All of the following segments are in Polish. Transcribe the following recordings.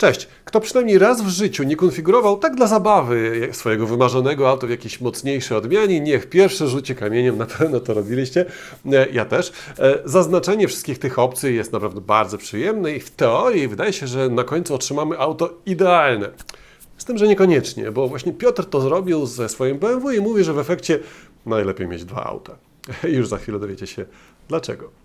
Cześć! Kto przynajmniej raz w życiu nie konfigurował tak dla zabawy swojego wymarzonego auta w jakiejś mocniejszej odmianie, niech pierwsze rzucie kamieniem, na pewno to robiliście, E, ja też. E, Zaznaczenie wszystkich tych opcji jest naprawdę bardzo przyjemne i w teorii wydaje się, że na końcu otrzymamy auto idealne. Z tym, że niekoniecznie, bo właśnie Piotr to zrobił ze swoim BMW i mówi, że w efekcie najlepiej mieć dwa auta. Już za chwilę dowiecie się dlaczego.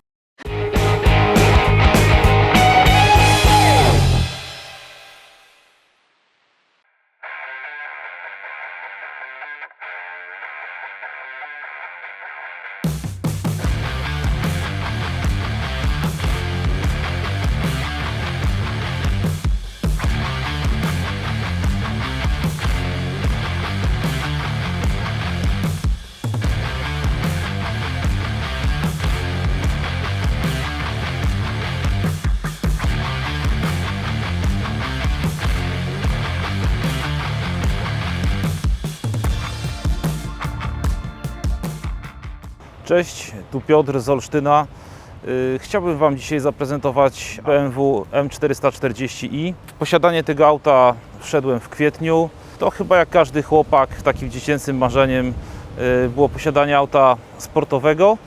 Cześć, tu Piotr z Olsztyna. Y, Chciałbym Wam dzisiaj zaprezentować BMW M440i. W posiadanie tego auta wszedłem w kwietniu. To chyba jak każdy chłopak, takim dziecięcym marzeniem y, było posiadanie auta sportowego.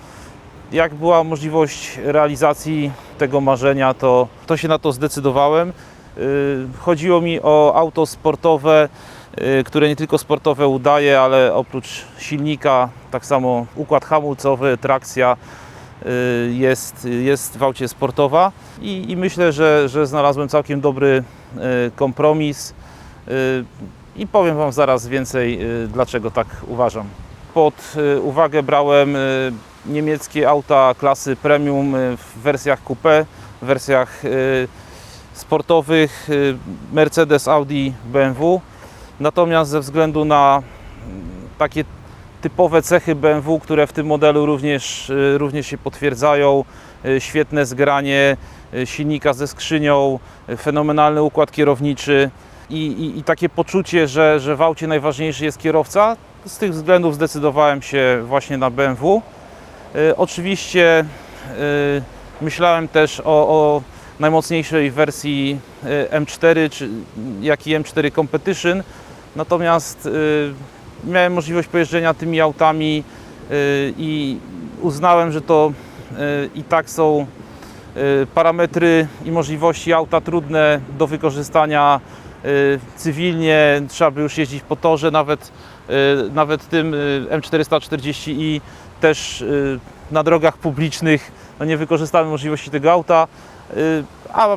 Jak była możliwość realizacji tego marzenia, to, to się na to zdecydowałem. Y, Chodziło mi o auto sportowe, które nie tylko sportowe udaje, ale oprócz silnika, tak samo układ hamulcowy, trakcja y, jest, jest w aucie sportowa i, i myślę, że, że znalazłem całkiem dobry y, kompromis y, i powiem Wam zaraz więcej, y, dlaczego tak uważam. Pod y, uwagę brałem y, niemieckie auta klasy premium y, w wersjach coupé, w wersjach y, sportowych y, Mercedes, Audi, BMW. Natomiast ze względu na mm, takie typowe cechy BMW, które w tym modelu również, y, również się potwierdzają, y, świetne zgranie y, silnika ze skrzynią, fenomenalny układ kierowniczy i, i, i takie poczucie, że, że w aucie najważniejszy jest kierowca, z tych względów zdecydowałem się właśnie na BMW. Oczywiście myślałem też o, o najmocniejszej wersji y, M4, czy, jak i M4 Competition. Natomiast y, miałem możliwość pojeżdżenia tymi autami y, i uznałem, że to y, i tak są parametry i możliwości auta trudne do wykorzystania cywilnie. Trzeba by już jeździć po torze, nawet, nawet tym y, M440i też na drogach publicznych no nie wykorzystamy możliwości tego auta, a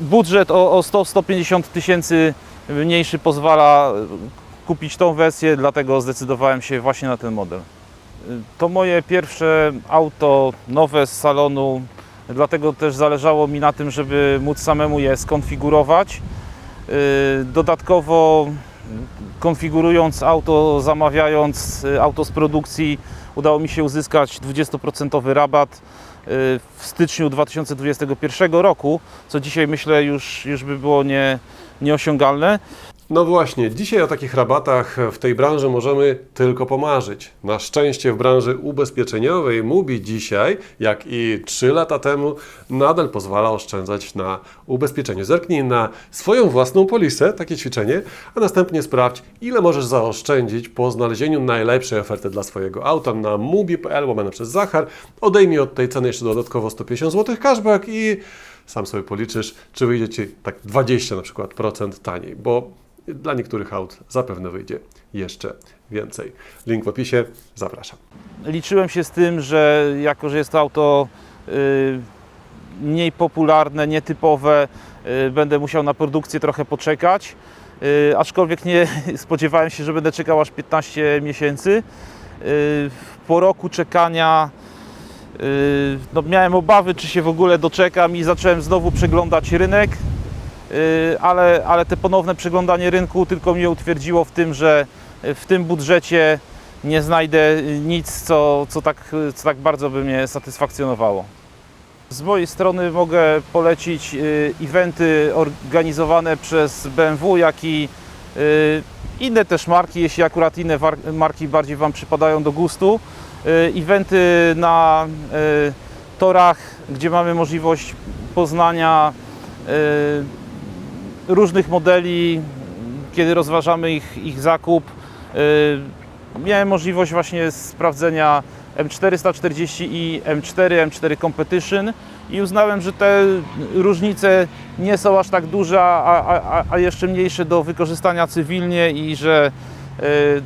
budżet o, o 100-150 tysięcy mniejszy pozwala y, kupić tą wersję, dlatego zdecydowałem się właśnie na ten model. Y, To moje pierwsze auto nowe z salonu, dlatego też zależało mi na tym, żeby móc samemu je skonfigurować. Y, Dodatkowo konfigurując auto, zamawiając auto z produkcji, udało mi się uzyskać 20% rabat w styczniu 2021 roku, co dzisiaj myślę już, już by było nie, nieosiągalne. No właśnie, dzisiaj o takich rabatach w tej branży możemy tylko pomarzyć. Na szczęście w branży ubezpieczeniowej MUBI dzisiaj, jak i 3 lata temu, nadal pozwala oszczędzać na ubezpieczeniu. Zerknij na swoją własną polisę, takie ćwiczenie, a następnie sprawdź, ile możesz zaoszczędzić po znalezieniu najlepszej oferty dla swojego auta na mubi.pl łamane przez Zachar. Odejmij od tej ceny jeszcze dodatkowo 150 zł cashback i sam sobie policzysz, czy wyjdzie Ci tak 20 na przykład procent taniej, bo dla niektórych aut zapewne wyjdzie jeszcze więcej. Link w opisie, zapraszam. liczyłem się z tym, że jako, że jest to auto y, mniej popularne, nietypowe, y, będę musiał na produkcję trochę poczekać. Y, aczkolwiek nie spodziewałem się, że będę czekał aż 15 miesięcy. Po roku czekania no, miałem obawy, czy się w ogóle doczekam i zacząłem znowu przeglądać rynek. Y, ale, ale te ponowne przeglądanie rynku tylko mnie utwierdziło w tym, że w tym budżecie nie znajdę nic, co, co, tak, co tak bardzo by mnie satysfakcjonowało. Z mojej strony mogę polecić y, eventy organizowane przez BMW, jak i y, inne też marki, jeśli akurat inne marki bardziej Wam przypadają do gustu. Y, Eventy na y, torach, gdzie mamy możliwość poznania y, różnych modeli, kiedy rozważamy ich, ich zakup, miałem możliwość właśnie sprawdzenia M440i, M4, M4 Competition i uznałem, że te różnice nie są aż tak duże, a, a, a jeszcze mniejsze do wykorzystania cywilnie i że y,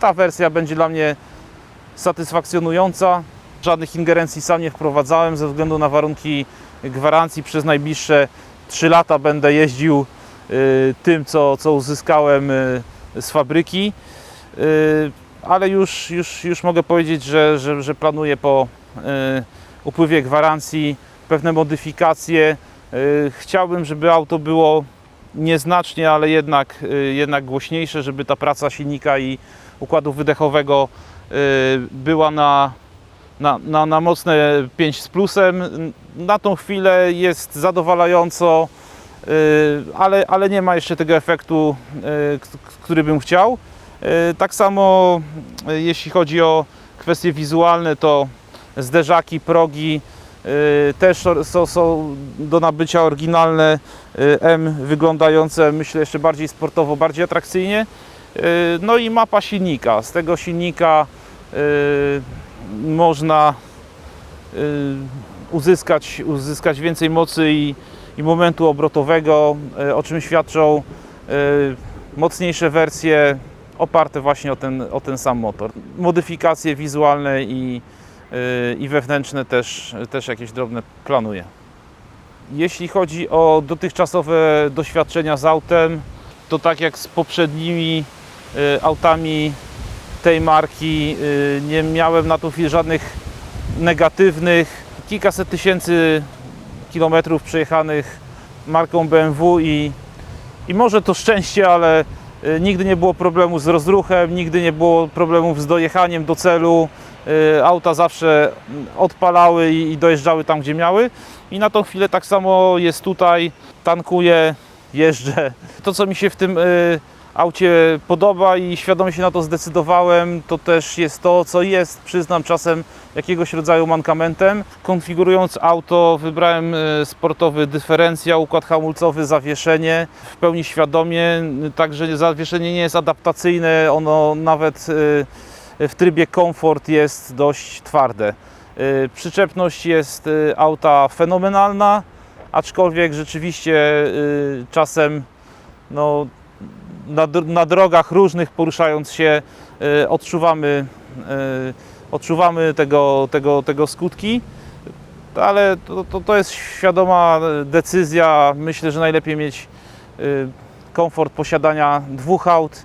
ta wersja będzie dla mnie satysfakcjonująca. Żadnych ingerencji sam nie wprowadzałem ze względu na warunki gwarancji. Przez najbliższe 3 lata będę jeździł y, tym, co, co uzyskałem y, z fabryki. Y, ale już, już, już mogę powiedzieć, że, że, że planuję po upływie gwarancji pewne modyfikacje. Chciałbym, żeby auto było nieznacznie, ale jednak, jednak głośniejsze, żeby ta praca silnika i układu wydechowego była na, na, na, na mocne 5 z plusem. Na tą chwilę jest zadowalająco, y, ale, ale nie ma jeszcze tego efektu, y, który bym chciał. Y, Tak samo y, jeśli chodzi o kwestie wizualne, to zderzaki, progi y, też są- są, do nabycia oryginalne y, M wyglądające myślę jeszcze bardziej sportowo, bardziej atrakcyjnie. Y, No i mapa silnika. Z tego silnika y, można y, uzyskać, uzyskać więcej mocy i, i momentu obrotowego, y, o czym świadczą y, mocniejsze wersje oparte właśnie o ten, o ten sam motor. Modyfikacje wizualne i, y, i wewnętrzne też, też jakieś drobne planuję. Jeśli chodzi o dotychczasowe doświadczenia z autem, to tak jak z poprzednimi y, autami tej marki, y, nie miałem na tą chwilę żadnych negatywnych. Kilkaset tysięcy kilometrów przejechanych marką BMW i, i może to szczęście, ale y, nigdy nie było problemu z rozruchem, nigdy nie było problemów z dojechaniem do celu. Y, Auta zawsze odpalały i, dojeżdżały tam, gdzie miały. I na tą chwilę tak samo jest tutaj. Tankuję, jeżdżę. To, co mi się w tym aucie podoba i świadomie się na to zdecydowałem, to też jest to, co jest, przyznam, czasem jakiegoś rodzaju mankamentem. Konfigurując auto, wybrałem y, sportowy dyferencjał, układ hamulcowy, zawieszenie w pełni świadomie. Także zawieszenie nie jest adaptacyjne, ono nawet y, w trybie komfort jest dość twarde. Y, Przyczepność jest auta fenomenalna, aczkolwiek rzeczywiście czasem no, na, na drogach różnych poruszając się y, odczuwamy, y, odczuwamy tego, tego, tego skutki, ale to, to, to jest świadoma decyzja. Myślę, że najlepiej mieć y, komfort posiadania dwóch aut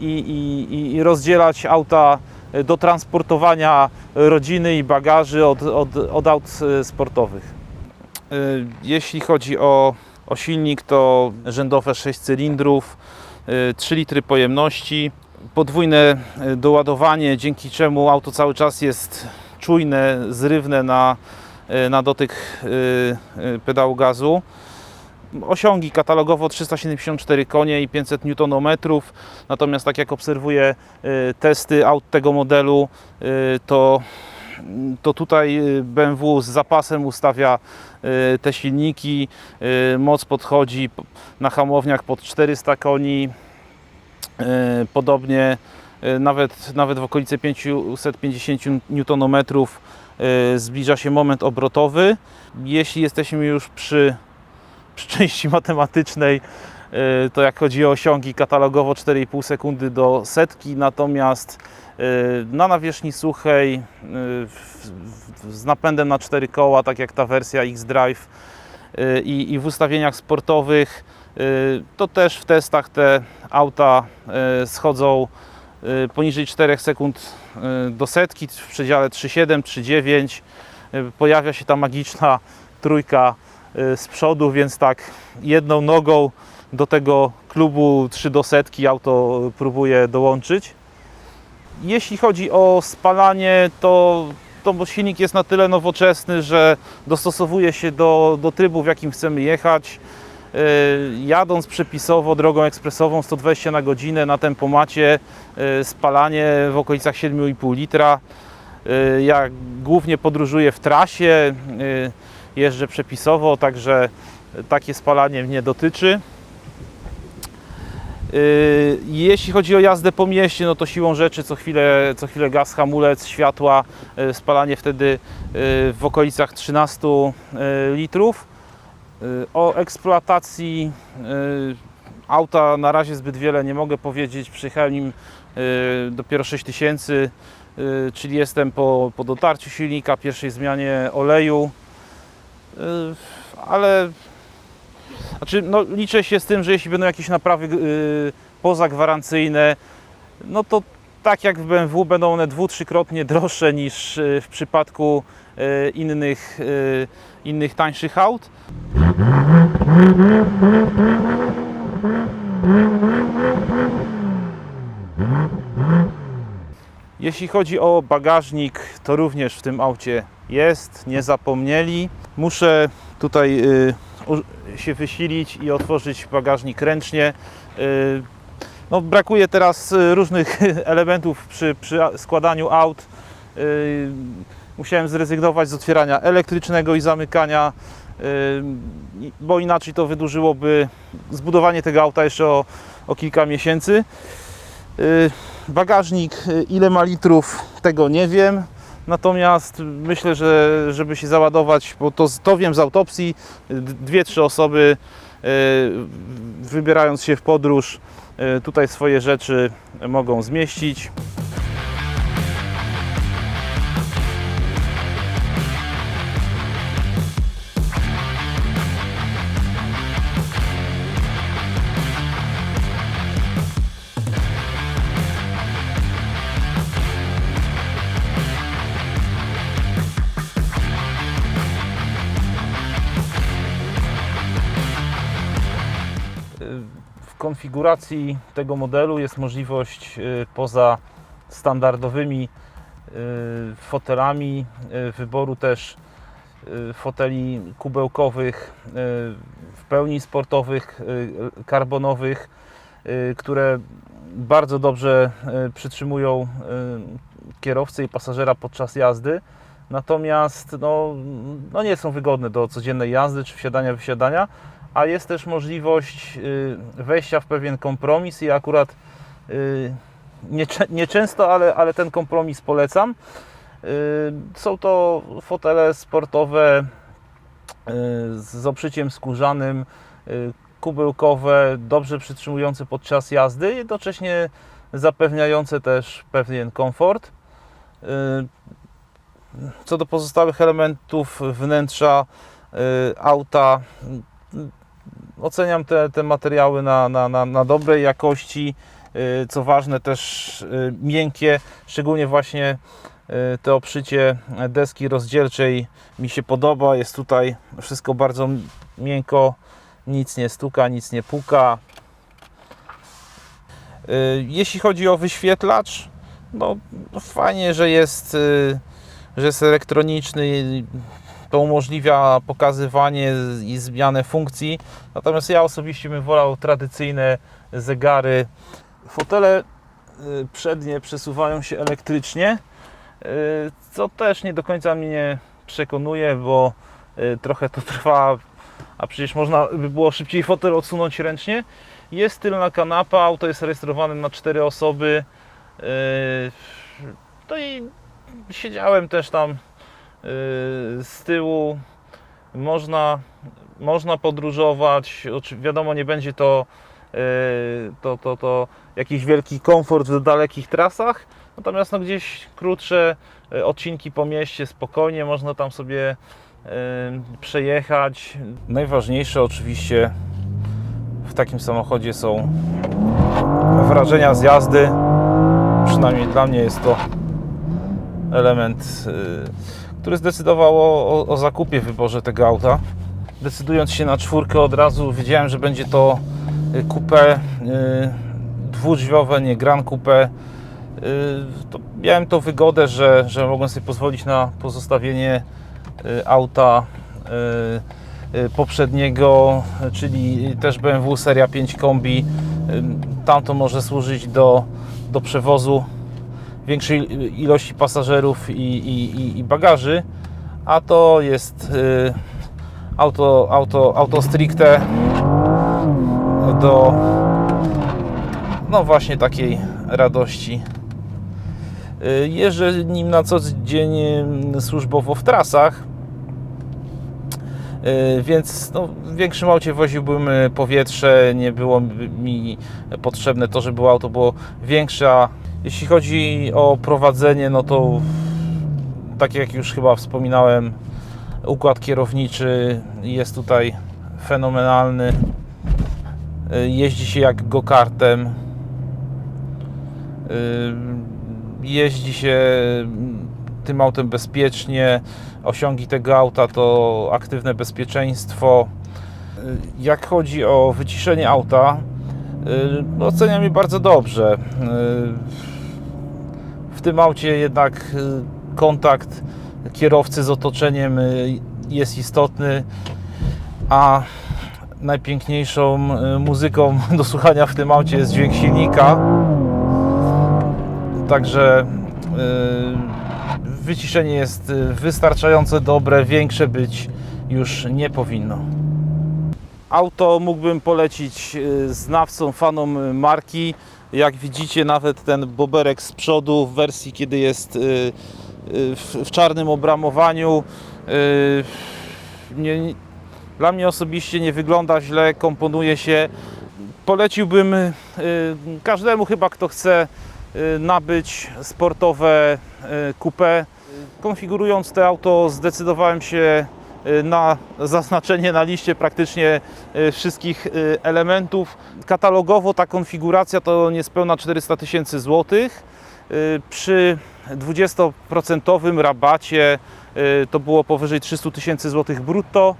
i, i, i- rozdzielać auta do transportowania rodziny i bagaży od, od, od aut sportowych. Jeśli chodzi o, o silnik, to rzędowe 6 cylindrów, y, 3 litry pojemności, podwójne y, doładowanie, dzięki czemu auto cały czas jest czujne, zrywne na, y, na dotyk y, y, pedału gazu. Osiągi katalogowo 374 konie i 500 Nm, natomiast tak jak obserwuję y, testy aut tego modelu, y, to, to tutaj y, BMW z zapasem ustawia y, te silniki, y, moc podchodzi na hamowniach pod 400 koni, podobnie nawet, nawet w okolice 550 Nm zbliża się moment obrotowy. Jeśli jesteśmy już przy przy części matematycznej, to jak chodzi o osiągi katalogowo 4,5 sekundy do setki, natomiast y, na nawierzchni suchej y, z napędem na 4 koła, tak jak ta wersja X-Drive y, i, i w ustawieniach sportowych, y, to też w testach te auta y, schodzą y, poniżej 4 sekund y, do setki w przedziale 3,7, 3,9. Y, Pojawia się ta magiczna trójka y, z przodu, więc tak jedną nogą do tego klubu 3 do setki auto próbuje dołączyć. Jeśli chodzi o spalanie, to, to silnik jest na tyle nowoczesny, że dostosowuje się do, do trybu, w jakim chcemy jechać. Y, Jadąc przepisowo drogą ekspresową 120 na godzinę na tempomacie, y, spalanie w okolicach 7,5 litra. Y, Ja głównie podróżuję w trasie, jeżdżę przepisowo, także takie spalanie mnie dotyczy. Yy, Jeśli chodzi o jazdę po mieście, no to siłą rzeczy co chwilę, co chwilę gaz, hamulec, światła, yy, spalanie wtedy yy, w okolicach 13 yy, litrów. O eksploatacji auta na razie zbyt wiele nie mogę powiedzieć. Przyjechałem nim dopiero 6000, yy, czyli jestem po, po dotarciu silnika, pierwszej zmianie oleju. Ale znaczy, no, liczę się z tym, że jeśli będą jakieś naprawy yy, pozagwarancyjne, no to tak jak w BMW będą one dwu, trzykrotnie droższe niż yy, w przypadku yy, innych, yy, innych tańszych aut. Jeśli chodzi o bagażnik, to również w tym aucie jest, nie zapomnieli. Muszę tutaj y, się wysilić i otworzyć bagażnik ręcznie. Y, no, brakuje teraz y, różnych elementów przy, przy składaniu aut. Y, Musiałem zrezygnować z otwierania elektrycznego i zamykania, bo inaczej to wydłużyłoby zbudowanie tego auta jeszcze o, o kilka miesięcy. Bagażnik, ile ma litrów, tego nie wiem. Natomiast myślę, że żeby się załadować, bo to, to wiem z autopsji, dwie, trzy osoby y, wybierając się w podróż, y, tutaj swoje rzeczy mogą zmieścić. Konfiguracji tego modelu jest możliwość y, poza standardowymi y, fotelami y, wyboru też foteli kubełkowych w pełni sportowych, karbonowych, które bardzo dobrze przytrzymują kierowcę i pasażera podczas jazdy. Natomiast no, no nie są wygodne do codziennej jazdy czy wsiadania, wysiadania a jest też możliwość y, wejścia w pewien kompromis i akurat y, niecze- nieczęsto, ale, ale ten kompromis polecam. Y, Są to fotele sportowe y, z oprzyciem skórzanym, y, kubełkowe, dobrze przytrzymujące podczas jazdy, jednocześnie zapewniające też pewien komfort. Y, Co do pozostałych elementów wnętrza y, auta, oceniam te, te materiały na, na, na, na dobrej jakości. y, Co ważne, też y, miękkie, szczególnie właśnie y, to obszycie deski rozdzielczej mi się podoba. Jest tutaj wszystko bardzo miękko, nic nie stuka, nic nie puka. Jeśli chodzi o wyświetlacz, no fajnie, że jest, że jest elektroniczny. To umożliwia pokazywanie i zmianę funkcji. Natomiast ja osobiście bym wolał tradycyjne zegary. Fotele y, przednie przesuwają się elektrycznie, y, co też nie do końca mnie przekonuje, bo y, trochę to trwa, a przecież można by było szybciej fotel odsunąć ręcznie. Jest tylna kanapa, auto jest rejestrowane na cztery osoby. No i siedziałem też tam z tyłu. Można można podróżować. Wiadomo, nie będzie to, yy, to, to, to jakiś wielki komfort w dalekich trasach, natomiast no, gdzieś krótsze yy, odcinki po mieście spokojnie można tam sobie przejechać. Najważniejsze oczywiście w takim samochodzie są wrażenia z jazdy. Przynajmniej dla mnie jest to element, yy, który zdecydował o, o, zakupie, wyborze tego auta decydując się na czwórkę od razu wiedziałem, że będzie to y, coupé y, dwudrzwiowe, nie Grand Coupé. Y, To miałem tą wygodę, że, że mogłem sobie pozwolić na pozostawienie auta poprzedniego, czyli też BMW Seria 5 Kombi. Y, Tamto może służyć do, do przewozu większej ilości pasażerów i, i, i- bagaży, a to jest y, auto, auto, auto stricte do no właśnie takiej radości. Y, Jeżdżę nim na co dzień y, służbowo w trasach, więc no, w większym aucie woziłbym powietrze, nie było mi potrzebne to, żeby auto było większe, a jeśli chodzi o prowadzenie, no to tak jak już chyba wspominałem, układ kierowniczy jest tutaj fenomenalny. Y, Jeździ się jak go-kartem. Y, Jeździ się mm, tym autem bezpiecznie. Osiągi tego auta to aktywne bezpieczeństwo. Y, Jak chodzi o wyciszenie auta, no oceniam je bardzo dobrze. Tym aucie jednak y, kontakt kierowcy z otoczeniem y, jest istotny, a najpiękniejszą y, muzyką do słuchania w tym aucie jest dźwięk silnika. Także wyciszenie jest wystarczająco dobre, większe być już nie powinno. Auto mógłbym polecić znawcom, fanom marki. Jak widzicie, nawet ten boberek z przodu w wersji, kiedy jest y, y, w, czarnym obramowaniu. y, Nie, dla mnie osobiście nie wygląda źle, komponuje się. Poleciłbym każdemu chyba, kto chce nabyć sportowe coupé. Konfigurując to auto zdecydowałem się na zaznaczenie na liście praktycznie y, wszystkich y, elementów. Katalogowo ta konfiguracja to niespełna 400 tysięcy złotych. Y, Przy 20% rabacie y, to było powyżej 300 tysięcy złotych brutto.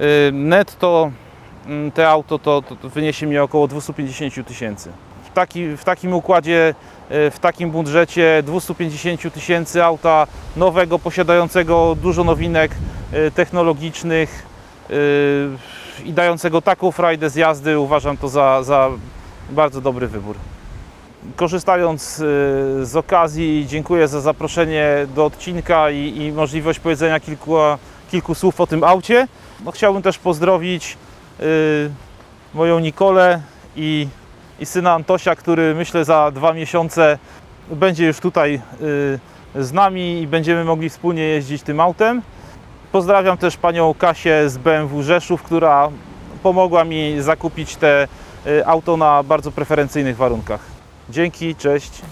Y, Netto mm, te auto to, to, wyniesie mi około 250 tysięcy. W, taki, w takim układzie, y, w takim budżecie 250 tysięcy auta nowego, posiadającego dużo nowinek y, technologicznych y, i dającego taką frajdę z jazdy uważam to za, za bardzo dobry wybór. Korzystając y, z okazji, dziękuję za zaproszenie do odcinka i, i możliwość powiedzenia kilku, kilku słów o tym aucie. No, chciałbym też pozdrowić y, moją Nikolę i, i syna Antosia, który myślę za dwa miesiące będzie już tutaj y, z nami i będziemy mogli wspólnie jeździć tym autem. Pozdrawiam też panią Kasię z BMW Rzeszów, która pomogła mi zakupić te y, auto na bardzo preferencyjnych warunkach. Dzięki, cześć.